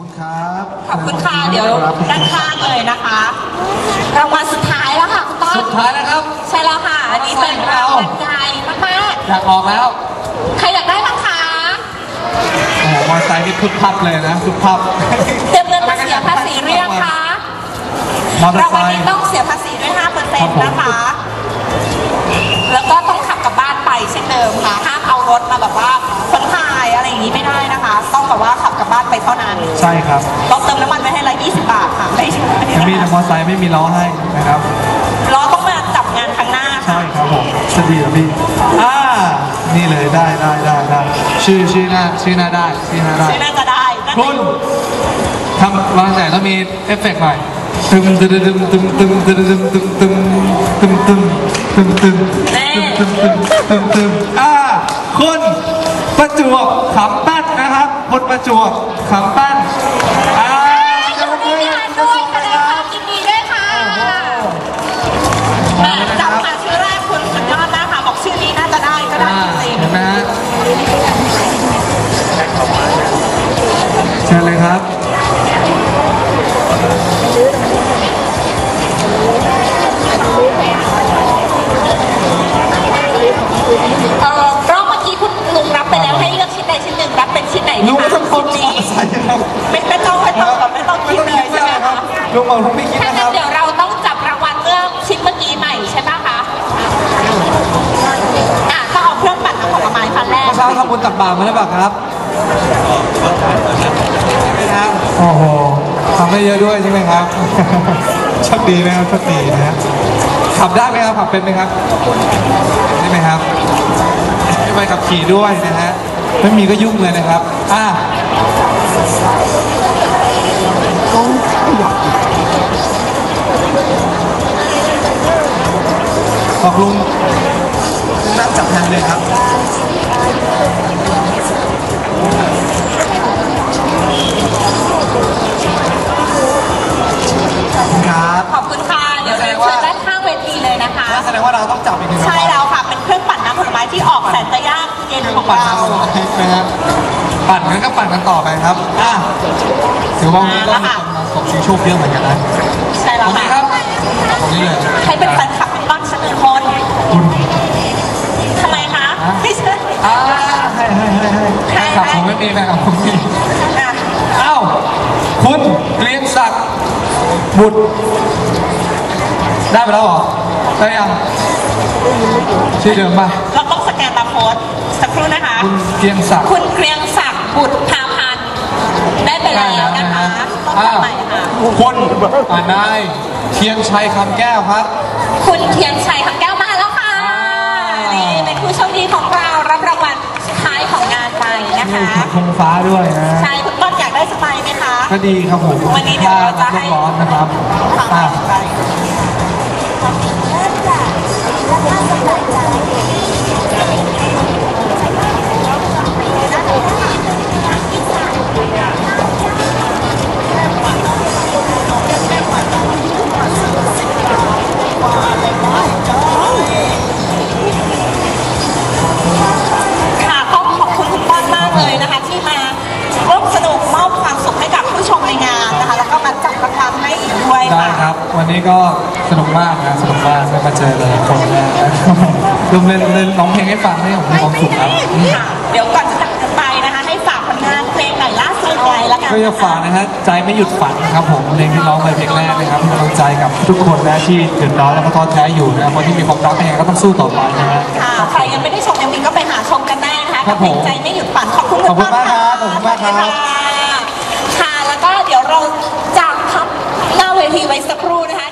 คุณครับขอบคุณค่ะเดี๋ยวด้านข้างเลยนะคะรางวัลสุดท้ายแล้วค่ะคุณต้นสุดท้ายนะครับใช่แล้วค่ะอันนี้เป็นรางวัลใหญ่มากอยากออกแล้วๆใครอยากได้บ้างคะโอ้โหมอเตอร์ไซค์นี่พึบพับเลยนะพึบพับเตรียมเงินมาเสียภาษีหรือยังคะมอเตอราร์งไซวัลค์นี้ต้องเสียภาษีด้วย5เปอร์เซ็นครับต์ผมนะคะ แล้วก็ต้องขับกลับบ้านไปเช่นเดิมค่ะห้ามเอารถมาแบบว่าคนถ่ายอะไรอย่างนี้ไม่ได้นะคะ ต้องแบบว่าขับกลั บบ้านไปเท่านั้นใช่ครับเราเติมน้ำมันไว้ให้ละ20 บาทค่ะไม่ใช่จะมีแต่มอเตอร์ไซค์ไม่มีล้อให้นะครับเราต้องมาจับงานข้างหน้าค่ะ ใช่ครับผมจะดีเหรอพี่อ่านี่เลยได้ได้ได้ได้ชื่อชื่อหน้าชื่อหน้าได้ชื่อหน้าได้ ชื่อน่าจะได้น่าจะคุณทำวางแต่ต้องมีเอฟเฟกต์หน่อยตึมตึมตึมตึมตึมตึมตึมตึมตึมตึมตึมตึมตึมตึมตึมตึมตึมอ่า เชิญเลยครับๆเออรอบเมื่อกี้คุณลุงรับไปแล้วให้เลือกชิ้นใดชิ้นหนึ่งรับเป็นชิ้นไหนดีลุงคะไม่ต้องคนชิ้นนี้ใส่ครับไม่ไม่ต้องไม่ต้องแบบไม่ต้องคิดเลยใช่ไหมคะลุงบอกลุงไม่คิดถ้านะคงั้รันบเดี๋ยวเราต้องจับรางวัลเรื่องชิ้นเมื่อกี้ใหม่ใช่ไหมคะอะต้องเอาเครื่องปั่นน้ำผลไม้คันแรกเช้าทำบุญตักบาตรมาหรือเปล่าครับ ไม่นะโอ้โหทำได้เยอะด้วยใช่ไหมครับ โชคดีนะครับโชคดีนะฮะขับได้ไหมครับขับเป็นไหมครับได้ไหมครับไม่ไปขับขี่ด้วยนะฮะ ไม่มีก็ยุ่งเลยนะครับ อะบอกลุงนั่งจับแทนเลยครับครับ เย็นของปั่นเราน้ำนะครับ ปั่นงั้นก็ปั่นกันต่อไปครับอะถือว่าวันนี้ก็มีคนมาส่งชิงโชคเยอะเหมือนกันนะใช่ตแล้รวงนี้ค่ะครับตรงนี้เลยใครเป็นแฟนคลับเป็นบ้างสักหนึ่งคนทำไมคะไม่ใช่อ่าให้ให้ให้ให้ขับผมไม่มีนะครับผมมีอะเอ้าคุณเกรียงศักดิ์บุตรได้ไปแล้วเหรอได้ยังชื่อเดิมป่ะเราต้องสแกนตามโค้ด สักครู่นะคะ คุณเกรียงศักดิ์คุณเกรียงศักดิ์บุตรพาพันธ์ได้ไปแล้วนะคะต้องทำใหม่ค่ะ คุณอ่านายเทียนชัยคำแก้วครับ คุณเทียนชัยคำแก้วมาแล้วค่ะอ่านี่นี่เป็นผู้โชคดีของเรารับรางวัลสุดท้ายของงานไปนะคะธงฟ้าด้วยนะ ใช่คุณต้นอยากได้สไปร์ไหมคะ ก็ดีครับผมวันนี้เดี๋ยวเราจะให้ร้อนนะครับฟังอะ นนี้ก็สนุกมากนะสนุกมากได้มาเจอเลยคนแรกรวมเล่นเล่นร้องเพลงให้ฟังให้ผมมีความสุขครับค่ะเดี๋ยวก่อนจะจากกันไปนะคะ ให้ฝากผลงานเพลงใหม่ล่าสุดไว้ละกันก็จะฝากนะฮะใจไม่หยุดฝันครับผมเพลงที่ร้องไปเพลงแรกนะครับเป็นกำลังใจกับทุกคนนะที่เดือดร้อนแล้วก็ท้อแท้อยู่นะครับคนที่มีความรักยังไงก็ต้องสู้ต่อไปนะฮะค่ะใครยังไม่ได้ชมยังมีก็ไปหาชมกันได้นะคะครักับบเพผมลงใจไม่หยุดฝันขอบคุณขอบคุณมากครับขอบคุณมากครับสวัสดีค่ะค่ะแล้วก็เดี๋ยวเราจากพับหน้าเวทีไว้สักครู่นะคะ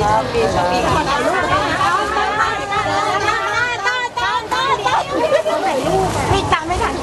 ไม่ตามไม่ทัน